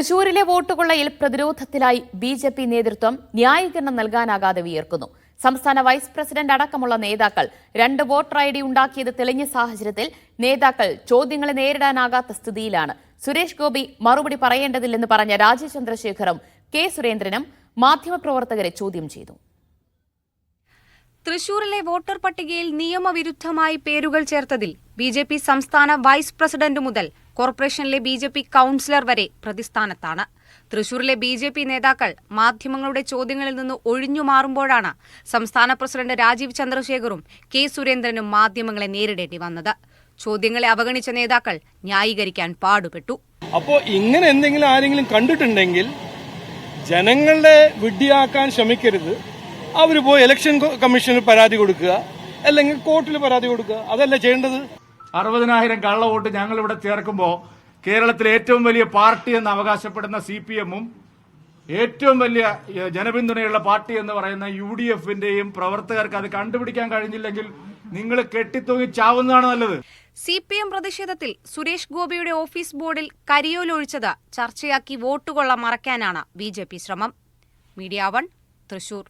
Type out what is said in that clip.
തൃശൂരിലെ വോട്ടുകൊള്ളയിൽ പ്രതിരോധത്തിലായി ബി ജെ പി നേതൃത്വം ന്യായീകരണം നൽകാനാകാതെ വിയർക്കുന്നു. സംസ്ഥാന വൈസ് പ്രസിഡന്റ് അടക്കമുള്ള നേതാക്കൾ രണ്ട് വോട്ടർ ഐ ഡി ഉണ്ടാക്കിയത് തെളിഞ്ഞ സാഹചര്യത്തിൽ നേതാക്കൾ ചോദ്യങ്ങളെ നേരിടാനാകാത്ത സ്ഥിതിയിലാണ്. സുരേഷ് ഗോപി മറുപടി പറയേണ്ടതില്ലെന്ന് പറഞ്ഞ രാജീവ് ചന്ദ്രശേഖറും കെ സുരേന്ദ്രനും മാധ്യമപ്രവർത്തകരെ ചോദ്യം ചെയ്തു. തൃശൂരിലെ വോട്ടർ പട്ടികയിൽ നിയമവിരുദ്ധമായി പേരുകൾ ചേർത്തതിൽ ബി സംസ്ഥാന വൈസ് പ്രസിഡന്റ് മുതൽ കോർപ്പറേഷനിലെ ബി ജെ പി കൌൺസിലർ വരെ പ്രതിസ്ഥാനത്താണ്. തൃശൂരിലെ ബി ജെ പി നേതാക്കൾ മാധ്യമങ്ങളുടെ ചോദ്യങ്ങളിൽ നിന്ന് ഒഴിഞ്ഞു മാറുമ്പോഴാണ് സംസ്ഥാന പ്രസിഡന്റ് രാജീവ് ചന്ദ്രശേഖറും കെ സുരേന്ദ്രനും മാധ്യമങ്ങളെ നേരിടേണ്ടി വന്നത്. ചോദ്യങ്ങളെ അവഗണിച്ച നേതാക്കൾ ന്യായീകരിക്കാൻ പാടുപെട്ടു. അപ്പോ ഇങ്ങനെ എന്തെങ്കിലും ആരെങ്കിലും കണ്ടിട്ടുണ്ടെങ്കിൽ ജനങ്ങളെ വിഡ്ഢിയാക്കാൻ ശ്രമിക്കരുത്. അവർ പോയി ഇലക്ഷൻ കമ്മീഷന് പരാതി കൊടുക്കുക. അല്ലെങ്കിൽ കോർട്ടിൽ പരാതി കൊടുക്കുക. അതല്ല ചെയ്യേണ്ടത്? അറുപതിനായിരം കള്ള വോട്ട് ഞങ്ങൾ ഇവിടെ ചേർക്കുമ്പോൾ കേരളത്തിലെ ഏറ്റവും വലിയ പാർട്ടി എന്ന് അവകാശപ്പെടുന്ന സി പി എമ്മും ഏറ്റവും വലിയ ജനപിന്തുണയുള്ള പാർട്ടി എന്ന് പറയുന്ന യു ഡി എഫിന്റെയും പ്രവർത്തകർക്ക് അത് കണ്ടുപിടിക്കാൻ കഴിഞ്ഞില്ലെങ്കിൽ നിങ്ങൾ കെട്ടിത്തൂങ്ങി ചാവുന്നതാണ് നല്ലത്. സി പി എം പ്രതിഷേധത്തിൽ സുരേഷ് ഗോപിയുടെ ഓഫീസ് ബോർഡിൽ കരിയോലൊഴിച്ചത് ചർച്ചയാക്കി വോട്ടുകൊള്ള മറയ്ക്കാനാണ് ബി ജെ പി ശ്രമം. Media one Thrissur.